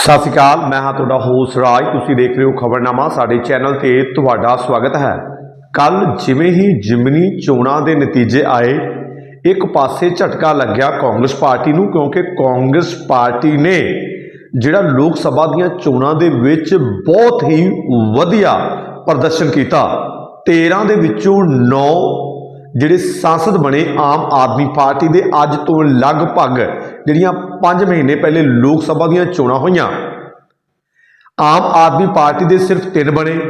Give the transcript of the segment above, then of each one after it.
ਸਤਿ ਸ਼੍ਰੀ ਅਕਾਲ, ਮੈਂ ਹਾਂ ਤੁਹਾਡਾ ਹੋਸਟ ਰਾਜ। ਤੁਸੀਂ ਦੇਖ ਰਹੇ ਹੋ ਖਬਰਨਾਮਾ, ਸਾਡੇ ਚੈਨਲ ਤੇ ਤੁਹਾਡਾ ਸਵਾਗਤ ਹੈ। ਕੱਲ ਜਿਵੇਂ ਹੀ ਜਿਮਨੀ ਚੋਣਾਂ ਦੇ ਨਤੀਜੇ ਆਏ, ਇੱਕ ਪਾਸੇ ਝਟਕਾ ਲੱਗਿਆ ਕਾਂਗਰਸ ਪਾਰਟੀ ਨੂੰ, ਕਿਉਂਕਿ ਕਾਂਗਰਸ ਪਾਰਟੀ ਨੇ ਜਿਹੜਾ ਲੋਕ ਸਭਾ ਦੀਆਂ ਚੋਣਾਂ ਦੇ ਵਿੱਚ ਬਹੁਤ ਹੀ ਵਧੀਆ ਪ੍ਰਦਰਸ਼ਨ ਕੀਤਾ। 13 ਦੇ ਵਿੱਚੋਂ 9 ਜਿਹੜੇ ਸੰਸਦ ਬਣੇ ਆਮ ਆਦਮੀ ਪਾਰਟੀ ਦੇ, ਅੱਜ ਤੋਂ ਲਗਭਗ ਜਿਹੜੀਆਂ 5 ਮਹੀਨੇ ਪਹਿਲੇ ਲੋਕ ਸਭਾ ਦੀਆਂ ਚੋਣਾਂ ਹੋਈਆਂ। ਆਮ ਆਦਮੀ ਪਾਰਟੀ ਦੇ ਸਿਰਫ 3 ਬਣੇ।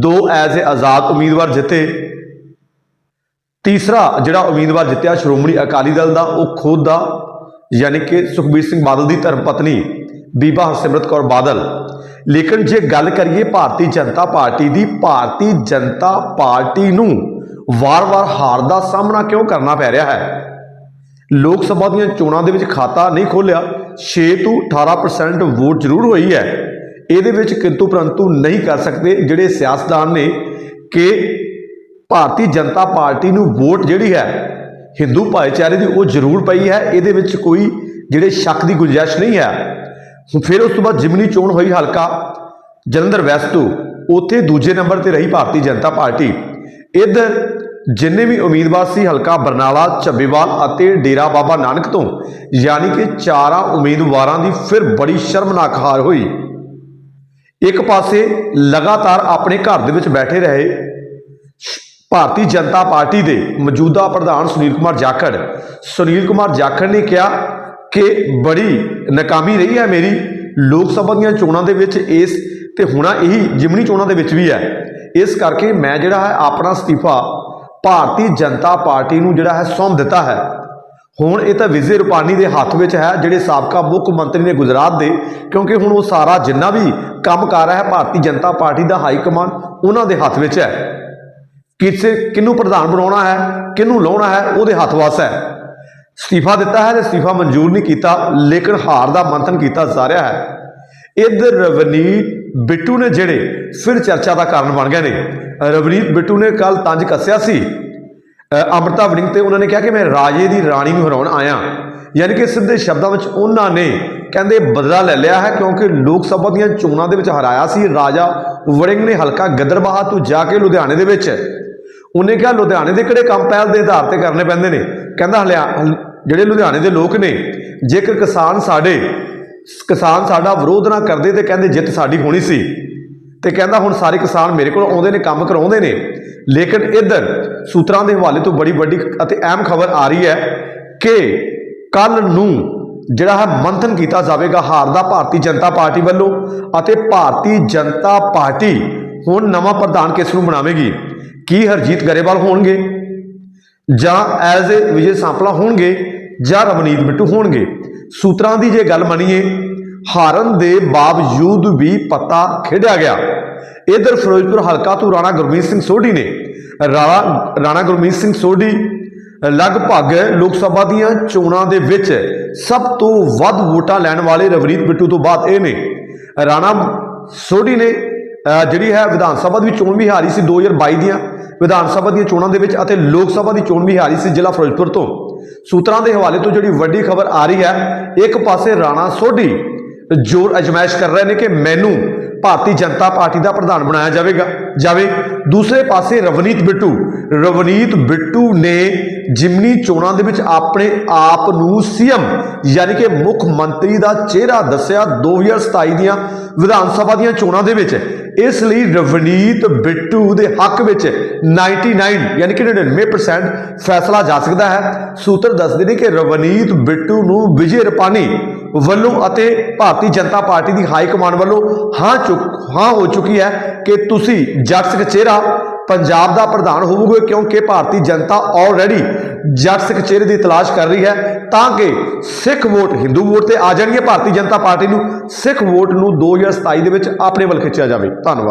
ਦੋ ਐਜ਼ ਏ ਆਜ਼ਾਦ ਉਮੀਦਵਾਰ ਜਿੱਤੇ। ਤੀਸਰਾ ਜਿਹੜਾ ਉਮੀਦਵਾਰ ਜਿੱਤਿਆ ਸ਼੍ਰੋਮਣੀ ਅਕਾਲੀ ਦਲ ਦਾ, ਉਹ ਖੁਦ ਦਾ, ਯਾਨੀ ਕਿ ਸੁਖਬੀਰ ਸਿੰਘ ਬਾਦਲ ਦੀ ਧਰਮ ਪਤਨੀ ਬੀਬਾ ਹਰਸਿਮਰਤ ਕੌਰ ਬਾਦਲ। ਲੇਕਿਨ ਜੇ ਗੱਲ ਕਰੀਏ ਭਾਰਤੀ ਜਨਤਾ ਪਾਰਟੀ ਦੀ, ਭਾਰਤੀ ਜਨਤਾ ਪਾਰਟੀ ਨੂੰ ਵਾਰ-ਵਾਰ ਹਾਰ ਦਾ ਸਾਹਮਣਾ ਕਿਉਂ ਕਰਨਾ ਪੈ ਰਿਹਾ ਹੈ? ਲੋਕ ਸਭਾ ਦੀਆਂ ਚੋਣਾਂ ਦੇ ਵਿੱਚ ਖਾਤਾ ਨਹੀਂ ਖੋਲਿਆ 6 ਤੋਂ 18% ਵੋਟ ਜ਼ਰੂਰ ਹੋਈ ਹੈ। ਇਹਦੇ ਵਿੱਚ ਕਿੰਤੂ ਪਰੰਤੂ ਨਹੀਂ ਕਰ ਸਕਦੇ ਜਿਹੜੇ ਸਿਆਸਤਦਾਨ ਨੇ ਕਿ ਭਾਰਤੀ ਜਨਤਾ ਪਾਰਟੀ ਨੂੰ ਵੋਟ ਜਿਹੜੀ ਹੈ, ਹਿੰਦੂ ਭਾਈਚਾਰੇ ਦੀ ਉਹ ਜ਼ਰੂਰ ਪਈ ਹੈ। ਇਹਦੇ ਵਿੱਚ ਕੋਈ ਜਿਹੜੇ ਸ਼ੱਕ ਦੀ ਗੁੰਜਾਇਸ਼ ਨਹੀਂ ਹੈ। ਹੁਣ ਫਿਰ ਉਸ ਤੋਂ ਬਾਅਦ ਜਿਮਨੀ ਚੋਣ ਹੋਈ ਹਲਕਾ, ਜਲੰਧਰ ਵੈਸਟ ਤੋਂ ਉੱਥੇ ਦੂਜੇ ਨੰਬਰ ਤੇ ਰਹੀ ਭਾਰਤੀ ਜਨਤਾ ਪਾਰਟੀ। ਇੱਧਰ ਜਿੰਨੇ ਵੀ ਉਮੀਦਵਾਰ ਸੀ, ਹਲਕਾ ਬਰਨਾਲਾ ਚੱਬੇਵਾਲ ਅਤੇ ਡੇਰਾ ਬਾਬਾ ਨਾਨਕ ਤੋਂ, ਯਾਨੀ ਕਿ ਚਾਰਾਂ ਉਮੀਦਵਾਰਾਂ ਦੀ ਫਿਰ ਬੜੀ ਸ਼ਰਮਨਾਕ ਹਾਰ ਹੋਈ। ਇੱਕ ਪਾਸੇ ਲਗਾਤਾਰ ਆਪਣੇ ਘਰ ਦੇ ਵਿੱਚ ਬੈਠੇ ਰਹੇ ਭਾਰਤੀ ਜਨਤਾ ਪਾਰਟੀ ਦੇ ਮੌਜੂਦਾ ਪ੍ਰਧਾਨ ਸੁਨੀਲ ਕੁਮਾਰ ਜਾਖੜ। ਸੁਨੀਲ ਕੁਮਾਰ ਜਾਖੜ ਨੇ ਕਿਹਾ ਕਿ ਬੜੀ ਨਾਕਾਮੀ ਰਹੀ ਹੈ ਮੇਰੀ, ਲੋਕ ਸਭਾ ਦੀਆਂ ਚੋਣਾਂ ਦੇ ਵਿੱਚ ਇਸ ਤੇ ਹੁਣਾ ਇਹੀ ਜਿਮਨੀ ਚੋਣਾਂ ਦੇ ਵਿੱਚ ਵੀ ਹੈ। ਇਸ ਕਰਕੇ ਮੈਂ ਜਿਹੜਾ ਹੈ ਆਪਣਾ ਅਸਤੀਫਾ ਭਾਰਤੀ ਜਨਤਾ ਪਾਰਟੀ ਨੂੰ ਜਿਹੜਾ ਹੈ ਸੌਂਪ ਦਿੱਤਾ ਹੈ। ਹੁਣ ਇਹ ਤਾਂ ਵਿਜੇ ਰੂਪਾਨੀ ਦੇ ਹੱਥ ਵਿੱਚ ਹੈ, ਜਿਹੜੇ ਸਾਬਕਾ ਮੁੱਖ ਮੰਤਰੀ ਨੇ ਗੁਜਰਾਤ ਦੇ, ਕਿਉਂਕਿ ਹੁਣ ਉਹ ਸਾਰਾ ਜਿੰਨਾ ਵੀ ਕੰਮ ਕਰ ਰਿਹਾ ਹੈ, ਭਾਰਤੀ ਜਨਤਾ ਪਾਰਟੀ ਦਾ ਹਾਈ ਕਮਾਂਡ ਉਹਨਾਂ ਦੇ ਹੱਥ ਵਿੱਚ ਹੈ। ਕਿਸੇ, ਕਿਹਨੂੰ ਪ੍ਰਧਾਨ ਬਣਾਉਣਾ ਹੈ, ਕਿਹਨੂੰ ਲਾਉਣਾ ਹੈ, ਉਹਦੇ ਹੱਥ ਵਾਸ ਹੈ। ਅਸਤੀਫਾ ਦਿੱਤਾ ਹੈ ਤੇ ਅਸਤੀਫਾ ਮਨਜ਼ੂਰ ਨਹੀਂ ਕੀਤਾ, ਲੇਕਿਨ ਹਾਰ ਦਾ ਮੰਥਨ ਕੀਤਾ ਜਾ ਰਿਹਾ ਹੈ। ਇਧਰ ਰਵਨੀਤ ਬਿੱਟੂ ਨੇ ਜਿਹੜੇ ਫਿਰ ਚਰਚਾ ਦਾ ਕਾਰਨ ਬਣ ਗਏ ਨੇ। ਰਵਨੀਤ ਬਿੱਟੂ ਨੇ ਕੱਲ ਤੰਜ ਕੱਸਿਆ ਸੀ ਅੰਮ੍ਰਿਤਾ ਵੜਿੰਗ ਤੇ ਉਹਨਾਂ ਨੇ ਕਿਹਾ ਕਿ ਮੈਂ ਰਾਜੇ ਦੀ ਰਾਣੀ ਨੂੰ ਹਰਾਉਣ ਆਇਆ। ਯਾਨੀ ਕਿ ਸਿੱਧੇ ਸ਼ਬਦਾਂ ਵਿੱਚ ਉਹਨਾਂ ਨੇ ਕਹਿੰਦੇ ਬਦਲਾ ਲੈ ਲਿਆ ਹੈ ਕਿਉਂਕਿ ਲੋਕ ਸਭਾ ਦੀਆਂ ਚੋਣਾਂ ਦੇ ਵਿੱਚ ਹਰਾਇਆ ਸੀ। ਰਾਜਾ ਵੜਿੰਗ ਨੇ ਹਲਕਾ ਗਦਰਬਾਹਾ ਤੋਂ ਜਾ ਕੇ ਲੁਧਿਆਣੇ ਦੇ ਵਿੱਚ। ਉਹਨੇ ਕਿਹਾ, ਲੁਧਿਆਣੇ ਦੇ ਕਿਹੜੇ ਕੰਮ ਪਹਿਲ ਦੇ ਆਧਾਰ ਤੇ ਕਰਨੇ ਪੈਂਦੇ ਨੇ? ਕਹਿੰਦਾ, ਹਲਿਆ ਜਿਹੜੇ ਲੁਧਿਆਣੇ ਦੇ ਲੋਕ ਨੇ, ਜੇਕਰ ਕਿਸਾਨ ਸਾਡੇ, ਕਿਸਾਨ ਸਾਡਾ ਵਿਰੋਧ ਨਾ ਕਰਦੇ ਤੇ ਕਹਿੰਦੇ ਜਿੱਤ ਸਾਡੀ ਹੋਣੀ ਸੀ। ਤੇ ਕਹਿੰਦਾ ਹੁਣ ਸਾਰੇ ਕਿਸਾਨ ਮੇਰੇ ਕੋਲ ਆਉਂਦੇ ਨੇ, ਕੰਮ ਕਰਾਉਂਦੇ ਨੇ। ਲੇਕਿਨ ਇੱਧਰ ਸੂਤਰਾਂ ਦੇ ਹਵਾਲੇ ਤੋਂ ਬੜੀ ਵੱਡੀ ਅਤੇ ਅਹਿਮ ਖਬਰ ਆ ਰਹੀ ਹੈ ਕਿ ਕੱਲ ਨੂੰ ਜਿਹੜਾ ਹੈ ਮੰਥਨ ਕੀਤਾ ਜਾਵੇਗਾ ਹਾਰ ਦਾ ਭਾਰਤੀ ਜਨਤਾ ਪਾਰਟੀ ਵੱਲੋਂ ਅਤੇ ਭਾਰਤੀ ਜਨਤਾ ਪਾਰਟੀ ਹੁਣ ਨਵਾਂ ਪ੍ਰਧਾਨ ਕਿਸ ਨੂੰ ਬਣਾਵੇਗੀ? ਕੀ ਹਰਜੀਤ ਗਰੇਵਾਲ ਹੋਣਗੇ? ਜਾਂ ਐਜ਼ ਏ ਵਿਜੇ ਸਾਂਪਲਾ ਹੋਣਗੇ ਜਾਂ ਰਵਨੀਤ ਬਿੱਟੂ ਹੋਣਗੇ? ਸੂਤਰਾਂ ਦੀ ਜੇ ਗੱਲ ਮੰਨੀਏ ਹਾਰਨ ਦੇ ਬਾਵਜੂਦ ਵੀ ਪਤਾ ਖੇਡਿਆ ਗਿਆ। ਇਧਰ ਫਿਰੋਜ਼ਪੁਰ ਹਲਕਾ ਤੋਂ ਰਾਣਾ ਗੁਰਮੀਤ ਸਿੰਘ ਸੋਢੀ ਨੇ। ਰਾਣਾ ਰਾਣਾ ਗੁਰਮੀਤ ਸਿੰਘ ਸੋਢੀ, ਲਗਭਗ ਲੋਕ ਸਭਾ ਦੀਆਂ ਚੋਣਾਂ ਦੇ ਵਿੱਚ ਸਭ ਤੋਂ ਵੱਧ ਵੋਟਾਂ ਲੈਣ ਵਾਲੇ ਰਵਨੀਤ ਬਿੱਟੂ ਤੋਂ ਬਾਅਦ ਇਹ ਨੇ। ਰਾਣਾ ਸੋਢੀ ਨੇ ਜਿਹੜੀ ਹੈ ਵਿਧਾਨ ਸਭਾ ਦੀ ਚੋਣ ਵੀ ਹਾਰੀ ਸੀ 2022 ਦੀਆਂ। ਵਿਧਾਨ ਸਭਾ ਦੀਆਂ ਚੋਣਾਂ ਦੇ ਵਿੱਚ ਅਤੇ ਲੋਕ ਸਭਾ ਦੀ ਚੋਣ ਵੀ ਹਾਰੀ ਸੀ ਜ਼ਿਲ੍ਹਾ ਫਿਰੋਜ਼ਪੁਰ ਤੋਂ। ਸੂਤਰਾਂ ਦੇ ਹਵਾਲੇ ਤੋਂ ਜਿਹੜੀ ਵੱਡੀ ਖਬਰ ਆ ਰਹੀ ਹੈ, ਇੱਕ ਪਾਸੇ ਰਾਣਾ ਸੋਢੀ ਜ਼ੋਰ ਅਜਮਾਇਸ਼ ਕਰ ਰਹੇ ਨੇ ਕਿ ਮੈਨੂੰ ਭਾਰਤੀ ਜਨਤਾ ਪਾਰਟੀ ਦਾ ਪ੍ਰਧਾਨ ਬਣਾਇਆ ਜਾਵੇਗਾ, ਜਾਵੇ। ਦੂਸਰੇ ਪਾਸੇ ਰਵਨੀਤ ਬਿੱਟੂ ਰਵਨੀਤ ਬਿੱਟੂ ਨੇ ਜਿਮਨੀ ਚੋਣਾਂ ਦੇ ਵਿੱਚ ਆਪਣੇ ਆਪ ਨੂੰ ਸੀਐਮ ਯਾਨੀ ਕਿ ਮੁੱਖ ਮੰਤਰੀ ਦਾ ਚਿਹਰਾ ਦੱਸਿਆ 2027 ਦੀਆਂ ਵਿਧਾਨ ਸਭਾ ਦੀਆਂ ਚੋਣਾਂ ਦੇ ਵਿੱਚ। ਇਸ ਲਈ ਰਵਨੀਤ ਬਿੱਟੂ ਦੇ ਹੱਕ ਵਿੱਚ 99 ਯਾਨੀ ਕਿ 99% ਫੈਸਲਾ ਜਾ ਸਕਦਾ ਹੈ। ਸੂਤਰ ਦੱਸਦੇ ਨੇ ਕਿ ਰਵਨੀਤ ਬਿੱਟੂ ਨੂੰ ਵਿਜੇ ਰਪਾਨੀ ਵੱਲੋਂ ਅਤੇ ਭਾਰਤੀ ਜਨਤਾ ਪਾਰਟੀ ਦੀ ਹਾਈ ਕਮਾਂਡ ਵੱਲੋਂ ਹਾਂ ਚੁੱਕ ਹਾਂ ਹੋ ਚੁੱਕੀ ਹੈ ਕਿ ਤੁਸੀਂ ਜੱਟ ਸਿੰਘ ਚਿਹਰਾ ਪੰਜਾਬ ਦਾ ਪ੍ਰਧਾਨ ਹੋਵੋਗੇ ਕਿਉਂਕਿ ਭਾਰਤੀ ਜਨਤਾ ਆਲਰੇਡੀ ਜੱਟ ਸਿੱਖ ਚਿਹਰੇ ਦੀ ਤਲਾਸ਼ ਕਰ ਰਹੀ ਹੈ ਤਾਂ ਕਿ ਸਿੱਖ ਵੋਟ, ਹਿੰਦੂ ਵੋਟ ਤੇ ਆ ਜਾਣਗੇ। ਭਾਰਤੀ ਜਨਤਾ ਪਾਰਟੀ ਨੂੰ ਸਿੱਖ ਵੋਟ ਨੂੰ 2027 ਦੇ ਵਿੱਚ ਆਪਣੇ ਵੱਲ ਖਿੱਚਿਆ ਜਾਵੇ। ਧੰਨਵਾਦ।